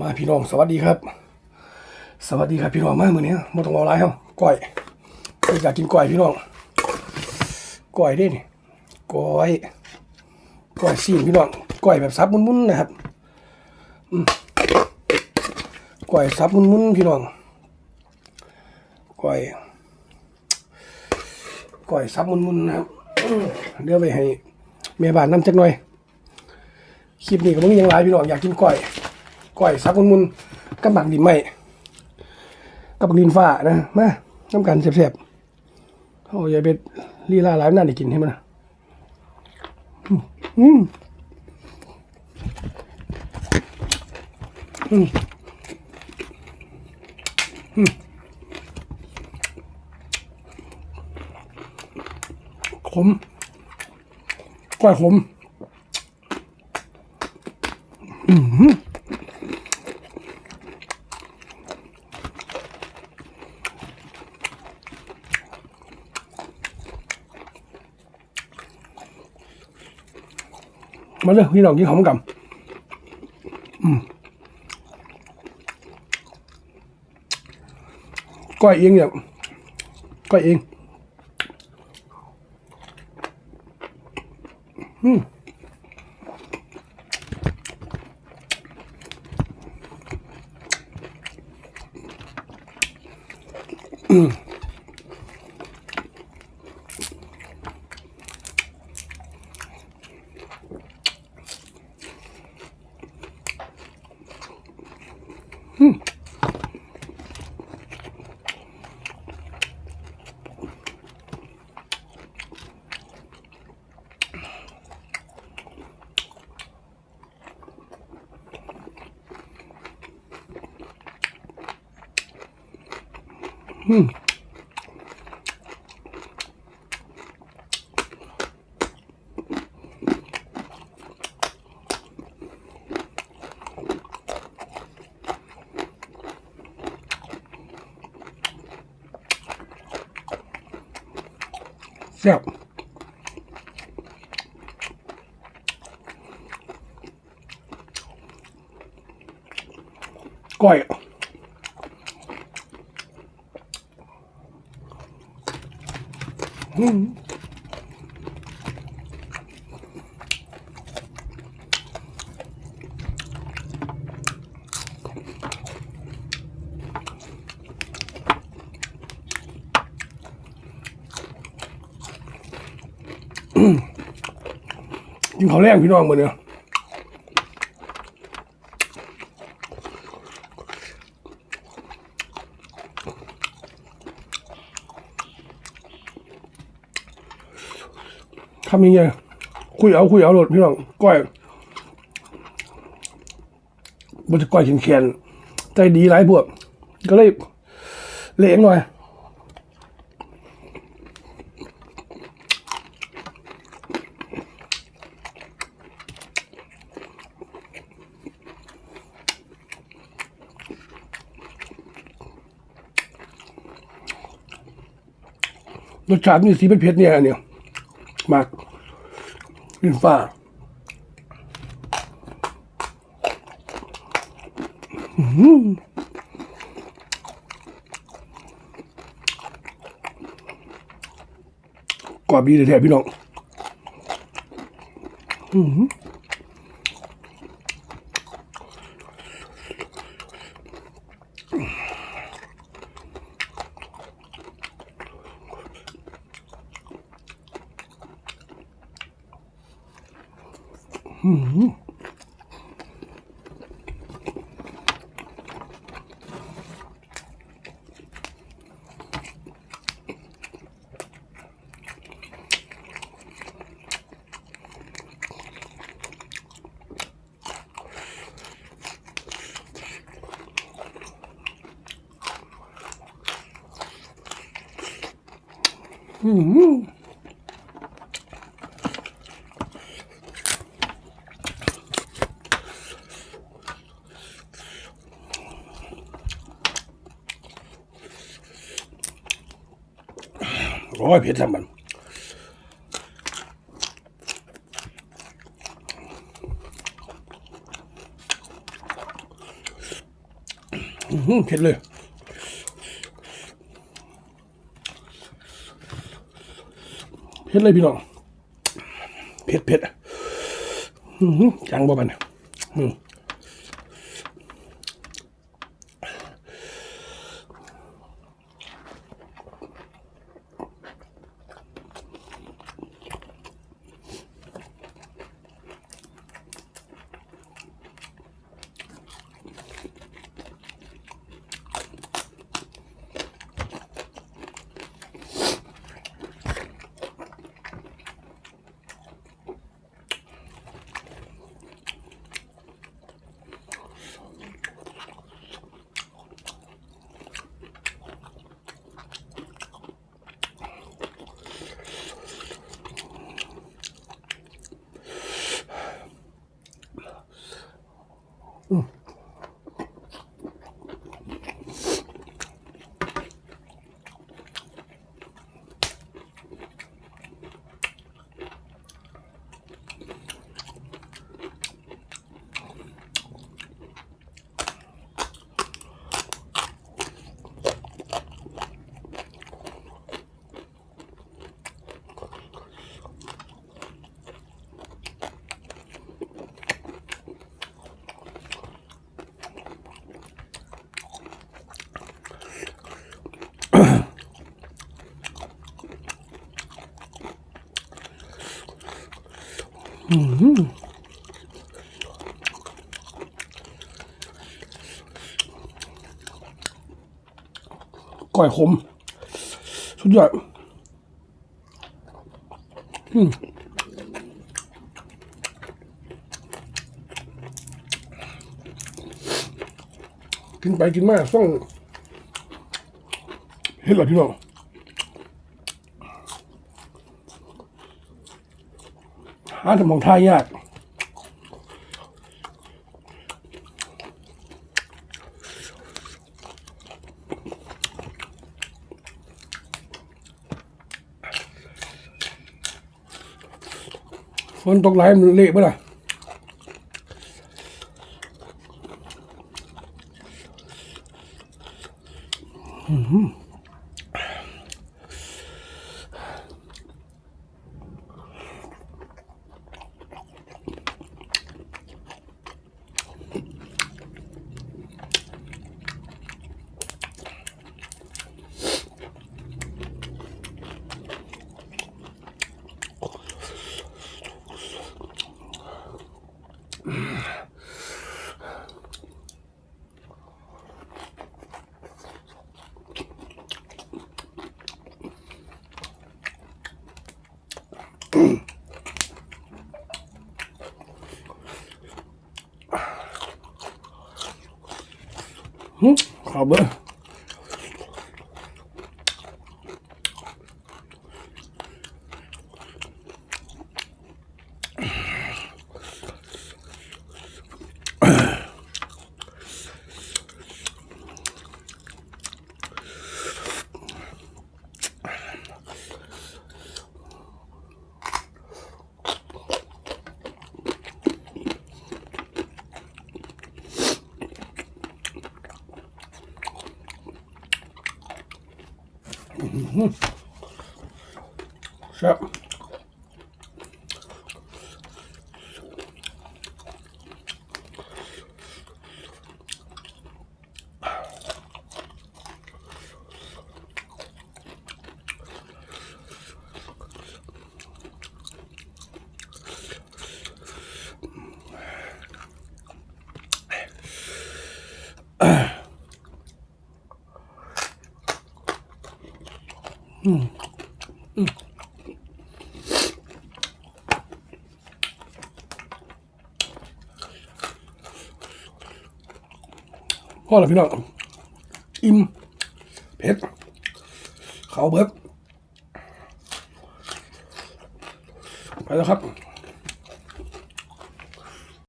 มาพี่น้องสวัสดีครับ สวัสดีครับพี่น้องมาเมื่อนี้มาต้องเอาอะไรเฮาก้อยอยากกินก้อยพี่น้องก้อยด้นี่ก้อยก้อยซีนพี่น้องก้อยแบบซับมุนๆนะครับก้อยซับมุนๆพี่น้องก้อยก้อยซับมุนๆนะครับเดี๋ยวไปให้แม่บ้านนำจักหน่อยคลิปนี้ก็บ่มีหยังหลายพี่น้องอยากกินก้อย ก้อยซับมุนๆกับหมักดินไหมกับหมักดินฟ้านะมาน้ำกันแซ่บๆเอาย่าไปลีลาหลายนั่นได้กินให้มันอืมอืมอืมขมก้อยขมองกินหอม กับอืมก้อยเองเนี่ยก้อ ยเองอืมแซ่บ กินข้าวแรงพี่น้องมาเนี่ย ทำยังไงคุยเอาคุยเอาโหลดพี่น้องก้อยบนจะก้อยเขียนๆใจดีหลายพวก ก็เลยเละหน่อยรสชาติมีสีเป็นเผ็ดเนี่ยเนี่ย มากกินฟ้าอื้อหือกรอบีแท้ๆพี่น้อง อื้อ หือ โอ้ยเผ็ดทำมันอือหือเผ็ดเลยเผ็ดเลยพี่น้องเผ็ดเผ็ดอื้อหือจังบ่บันอืม ก้อยขม สุดยอดอืมกินไปกินมาต้องเห็นหรอพี่น้อง หาสมองทายยากฝนตกหลายมันเละปะล่ะ หึขอ บ อร์ครับพ่อละพี่น้องอิ่มเผ็ดเขาเบิร์ไปแล้วครับ